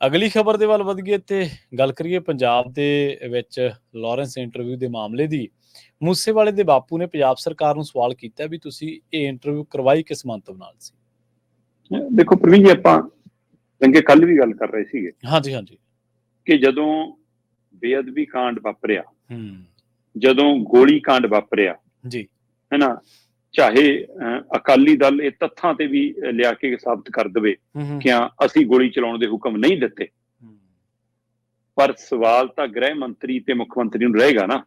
ਅਗਲੀ ਖਬਰ ਦੇ ਵੱਲ ਵਧ ਗਏ ਤੇ ਗੱਲ ਕਰੀਏ ਪੰਜਾਬ ਦੇ ਵਿੱਚ ਲਾਰੈਂਸ ਇੰਟਰਵਿਊ ਦੇ ਮਾਮਲੇ ਦੀ। ਮੂਸੇਵਾਲੇ ਦੇ ਬਾਪੂ ਨੇ ਪੰਜਾਬ ਸਰਕਾਰ ਨੂੰ ਸਵਾਲ ਕੀਤਾ ਵੀ ਤੁਸੀਂ ਇਹ ਇੰਟਰਵਿਊ ਕਰਵਾਈ ਕਿਸ ਮੰਤਵ ਨਾਲ ਸੀ? ਦੇਖੋ ਪ੍ਰਵੀਨ ਜੀ ਆਪਾਂ ਚੰਗੇ ਕੱਲ ਵੀ ਗੱਲ ਕਰ ਰਹੇ ਸੀਗੇ। ਹਾਂਜੀ ਹਾਂਜੀ। ਕਿ ਜਦੋਂ ਬੇਅਦਬੀ ਕਾਂਡ ਵਾਪਰਿਆ ਹੂੰ। ਜਦੋਂ ਗੋਲੀ ਕਾਂਡ ਵਾਪਰਿਆ ਜੀ। ਹੈਨਾ ਚਾਹੇ ਅਕਾਲੀ ਦਲ ਇਹ ਤੱਥਾਂ ਤੇ ਵੀ ਲਿਆ ਕੇ ਸਾਬਤ ਕਰ ਦਵੇ ਕਿ ਅਸੀਂ ਗੋਲੀ ਚਲਾਉਣ ਦੇ ਹੁਕਮ ਨਹੀਂ ਦਿੱਤੇ। ਪਰ ਸਵਾਲ ਤਾਂ ਗ੍ਰਹਿ ਮੰਤਰੀ ਤੇ ਮੁੱਖ ਮੰਤਰੀ ਨੂੰ ਰਹੇਗਾ ਨਾ।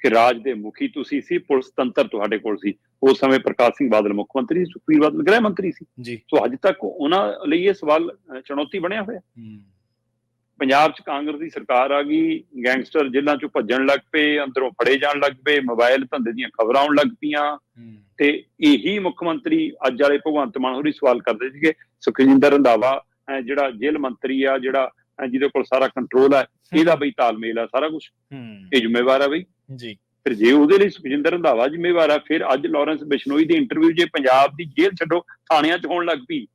ਕਿ ਰਾਜ ਦੇ ਮੁਖੀ ਤੁਸੀਂ ਸੀ ਪੁਲਿਸ ਤੰਤਰ ਤੁਹਾਡੇ ਕੋਲ ਸੀ। ਉਸ ਸਮੇਂ ਪ੍ਰਕਾਸ਼ ਸਿੰਘ ਬਾਦਲ ਮੁੱਖ ਮੰਤਰੀ ਸੁਖਬੀਰ ਬਾਦਲ ਗ੍ਰਹਿ ਮੰਤਰੀ ਸੀ। ਜੀ। ਸੋ ਅੱਜ ਤੱਕ ਉਹਨਾਂ ਲਈ ਇਹ ਸਵਾਲ ਚੁਣੌਤੀ ਬਣਿਆ ਹੋਇਆ। ਹੂੰ, ਪੰਜਾਬ 'ਚ ਕਾਂਗਰਸ ਦੀ ਸਰਕਾਰ ਆ ਗਈ ਗੈਂਗਸਟਰ ਜੇਲ੍ਹਾਂ 'ਚੋਂ ਭੱਜਣ ਲੱਗ ਪਏ ਅੰਦਰੋਂ ਫੜੇ ਜਾਣ ਲੱਗ ਪਏ ਮੋਬਾਈਲ ਧੰਦੇ ਦੀਆਂ ਖਬਰਾਂ ਆਉਣ ਲੱਗ ਪਈਆਂ। ਤੇ ਇਹੀ ਮੁੱਖ ਮੰਤਰੀ ਅੱਜ ਵਾਲੇ ਭਗਵੰਤ ਮਾਨ ਹੋਰੀ ਸਵਾਲ ਕਰਦੇ ਸੀਗੇ ਸੁਖਜਿੰਦਰ ਰੰਧਾਵਾ ਜਿਹੜਾ ਜੇਲ੍ਹ ਮੰਤਰੀ ਆ ਜਿਹੜਾ ਜਿਹਦੇ ਕੋਲ ਸਾਰਾ ਕੰਟਰੋਲ ਹੈ ਇਹਦਾ ਬਈ ਤਾਲਮੇਲ ਆ ਸਾਰਾ ਕੁਝ ਇਹ ਜ਼ਿੰਮੇਵਾਰ ਆ ਬਈ। ਜੀ। ਫਿਰ ਜੇ ਉਹਦੇ ਲਈ ਸੁਖਜਿੰਦਰ ਰੰਧਾਵਾ ਜ਼ਿੰਮੇਵਾਰ ਆ ਫਿਰ ਅੱਜ ਲਾਰੈਂਸ ਬਿਸ਼ਨੋਈ ਦੀ ਇੰਟਰਵਿਊ ਜੇ ਪੰਜਾਬ ਦੀ ਜੇਲ੍ਹ ਛੱਡੋ ਥਾਣਿਆਂ 'ਚ ਹੋਣ ਲੱਗ ਪਈ।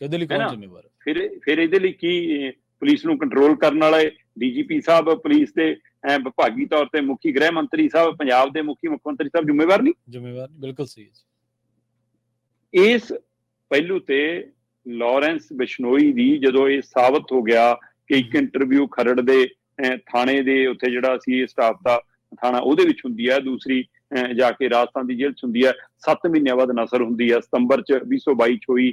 ਇਹਦੇ ਲਈ? ਕੌਣ ਜ਼ਿੰਮੇਵਾਰ ਹੈ? ਫਿਰ ਫਿਰ ਇਹਦੇ ਲਈ ਕੀ ਪੁਲਿਸ ਨੂੰ ਕੰਟਰੋਲ ਕਰਨ ਵਾਲੇ ਡੀਜੀਪੀ ਸਾਹਿਬ ਪੁਲਿਸ ਦੇ ਵਿਭਾਗੀ ਤੌਰ ਤੇ ਮੁਖੀ ਗ੍ਰਹਿ ਮੰਤਰੀ ਸਾਹਿਬ ਪੰਜਾਬ ਦੇ ਮੁਖੀ ਮੁੱਖ ਮੰਤਰੀ ਸਾਹਿਬ ਜ਼ਿੰਮੇਵਾਰ ਨਹੀਂ ਜ਼ਿੰਮੇਵਾਰ ਨਹੀਂ, ਬਿਲਕੁਲ ਸਹੀ ਹੈ ਇਸ ਪਹਿਲੂ ਤੇ ਲਾਰੈਂਸ ਬਿਸ਼ਨੋਈ ਦੀ ਜਦੋਂ ਇਹ ਸਾਬਤ ਹੋ ਗਿਆ ਕਿ ਇੱਕ ਇੰਟਰਵਿਊ ਖਰੜ ਦੇ ਥਾਣੇ ਦੇ ਉੱਥੇ ਜਿਹੜਾ ਸੀ ਸਟਾਫ ਦਾ ਥਾਣਾ ਉਹਦੇ ਵਿੱਚ ਹੁੰਦੀ ਹੈ ਦੂਸਰੀ ਜਾ ਕੇ ਰਾਜਸਥਾਨ ਦੀ ਜੇਲ੍ਹ 'ਚ ਹੁੰਦੀ ਹੈ 7 ਮਹੀਨਿਆਂ ਬਾਅਦ ਨਸਰ ਹੁੰਦੀ ਹੈ ਸਤੰਬਰ 'ਚ 2022 'ਚ ਹੋਈ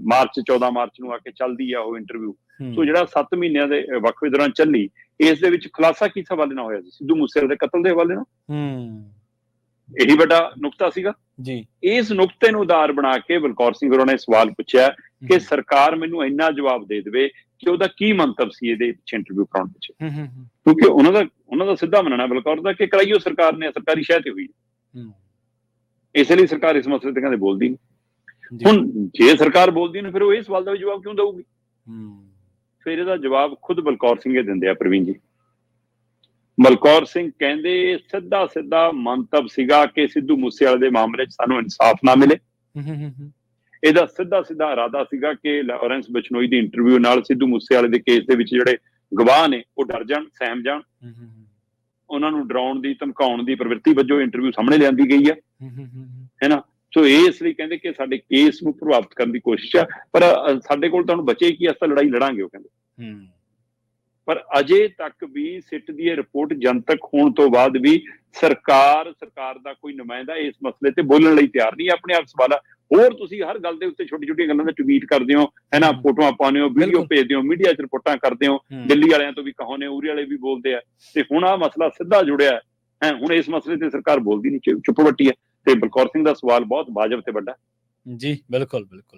ਮਾਰਚ 14 ਮਾਰਚ ਨੂੰ ਆ ਕੇ ਚੱਲਦੀ ਆ ਉਹ ਇੰਟਰਵਿਊ ਸੋ ਜਿਹੜਾ 7 ਮਹੀਨਿਆਂ ਦੇ ਵਕਫੇ ਦੌਰਾਨ ਚੱਲੀ ਇਸ ਦੇ ਵਿੱਚ ਖੁਲਾਸਾ ਕਿਸ ਹਵਾਲੇ ਨਾਲ ਹੋਇਆ ਸੀ? ਸਿੱਧੂ ਮੂਸੇਵਾਲੇ ਦੇ ਕਤਲ ਦੇ ਹਵਾਲੇ ਨਾਲ? ਹੂੰ। ਇਹੀ ਵੱਡਾ ਨੁਕਤਾ ਸੀਗਾ। ਜੀ। ਇਸ ਨੁਕਤੇ ਨੂੰ ਆਧਾਰ ਬਣਾ ਕੇ ਬਲਕੌਰ ਸਿੰਘ ਹੋਰਾਂ ਨੇ ਸਵਾਲ ਪੁੱਛਿਆ ਕਿ ਸਰਕਾਰ ਮੈਨੂੰ ਇੰਨਾ ਜਵਾਬ ਦੇ ਦੇਵੇ ਕਿ ਉਹਦਾ ਕੀ ਮੰਤਵ ਸੀ ਇਹਦੇ ਪਿੱਛੇ ਇੰਟਰਵਿਊ ਕਰਾਉਣ ਪਿੱਛੇ? ਹੂੰ, ਹੂੰ, ਹੂੰ, ਕਿਉਂਕਿ ਉਹਨਾਂ ਦਾ ਉਹਨਾਂ ਦਾ ਸਿੱਧਾ ਮੰਨਣਾ ਬਲਕੌਰ ਦਾ ਕਿ ਕਰਾਈਓ ਸਰਕਾਰ ਨੇ ਸਰਕਾਰੀ ਸ਼ਹਿ ਤੇ ਹੋਈ। ਇਸੇ ਲਈ ਸਰਕਾਰ ਇਸ ਮਸਲੇ ਤੇ ਕਹਿੰਦੇ ਬੋਲਦੀ ਨਹੀਂ ਹੁਣ ਜੇ ਸਰਕਾਰ ਬੋਲਦੀ ਨਹੀਂ ਫਿਰ ਉਹ ਇਹ ਸਵਾਲ ਦਾ ਜਵਾਬ ਕਿਉਂ ਦੇਊਗੀ? ਹੂੰ, ਫਿਰ ਇਹਦਾ ਜਵਾਬ ਖੁਦ ਬਲਕੌਰ ਸਿੰਘ ਹੀ ਦਿੰਦੇ ਆ ਪ੍ਰਵੀਨ ਜੀ। ਬਲਕੌਰ ਸਿੰਘ ਕਹਿੰਦੇ ਸਿੱਧਾ ਸਿੱਧਾ ਮੰਤਵ ਸੀਗਾ ਕਿ ਸਿੱਧੂ ਮੂਸੇਵਾਲੇ ਦੇ ਮਾਮਲੇ 'ਚ ਸਾਨੂੰ ਇਨਸਾਫ ਨਾ ਮਿਲੇ। ਹੂੰ, ਹੂੰ, ਹੂੰ, ਹੂੰ, ਇਹਦਾ ਸਿੱਧਾ ਸਿੱਧਾ ਇਰਾਦਾ ਸੀਗਾ ਕਿ ਲਾਰੈਂਸ ਬਿਸ਼ਨੋਈ ਦੀ ਇੰਟਰਵਿਊ ਨਾਲ ਸਿੱਧੂ ਮੂਸੇਵਾਲੇ ਦੇ ਕੇਸ ਦੇ ਵਿੱਚ ਜਿਹੜੇ ਗਵਾਹ ਨੇ ਉਹ ਡਰ ਜਾਣ ਸਹਿਮ ਜਾਣ। ਹੂੰ, ਹੂੰ, ਹੂੰ, ਉਹਨਾਂ ਨੂੰ ਡਰਾਉਣ ਦੀ ਧਮਕਾਉਣ ਦੀ ਪ੍ਰਵਿਰਤੀ ਵਜੋਂ ਇੰਟਰਵਿਊ ਸਾਹਮਣੇ ਲਿਆਂਦੀ ਗਈ ਹੈ ਹੂੰ, ਹੂੰ, ਹੂੰ, ਹੈ। ਨਾ ਸੋ ਇਸ ਲਈ ਕਹਿੰਦੇ ਕਿ ਸਾਡੇ ਕੇਸ ਨੂੰ ਪ੍ਰਭਾਵਿਤ ਕਰਨ ਦੀ ਕੋਸ਼ਿਸ਼ ਆ ਪਰ ਸਾਡੇ ਕੋਲ ਤਾਂ ਹੁਣ ਬਚੇ ਕੀ ਅਸੀਂ ਲੜਾਈ ਲੜਾਂਗੇ ਉਹ ਕਹਿੰਦੇ। ਹੂੰ, ਪਰ ਅਜੇ ਤੱਕ ਵੀ ਸਿੱਟ ਦੀ ਇਹ ਰਿਪੋਰਟ ਜਨਤਕ ਹੋਣ ਤੋਂ ਬਾਅਦ ਵੀ ਸਰਕਾਰ ਸਰਕਾਰ ਦਾ ਕੋਈ ਨੁਮਾਇੰਦਾ ਇਸ ਮਸਲੇ ਤੇ ਬੋਲਣ ਲਈ ਤਿਆਰ ਨਹੀਂ ਆਪਣੇ ਆਪ ਸਵਾਲ ਹੋਰ ਤੁਸੀਂ ਹਰ ਗੱਲ ਦੇ ਉੱਤੇ ਛੋਟੀ ਛੋਟੀਆਂ ਗੱਲਾਂ ਦਾ ਟਵੀਟ ਕਰਦੇ ਹੋ ਹੈ ਨਾ? ਹਮ। ਫੋਟੋਆਂ ਪਾਉਂਦੇ ਹੋ ਵੀਡੀਓ। ਭੇਜਦੇ ਹੋ ਮੀਡੀਆ 'ਚ ਰਿਪੋਰਟਾਂ ਕਰਦੇ ਹੋ ਹੂੰ, ਦਿੱਲੀ ਵਾਲਿਆਂ ਤੋਂ ਵੀ ਕਹੋਨੇ ਉਰੀ ਵਾਲੇ ਵੀ ਬੋਲਦੇ ਆ। ਤੇ ਹੁਣ ਆ ਮਸਲਾ ਸਿੱਧਾ ਜੁੜਿਆ ਹੈ ਹੁਣ ਇਸ ਮਸਲੇ ਤੇ ਸਰਕਾਰ ਬੋਲਦੀ ਨਹੀਂ ਚੁੱਪ ਵੱਟੀ ਹੈ। ਤੇ ਬਲਕੌਰ ਸਿੰਘ ਦਾ ਸਵਾਲ ਬਹੁਤ ਵਾਜਬ ਤੇ ਵੱਡਾ ਜੀ ਬਿਲਕੁਲ ਬਿਲਕੁਲ।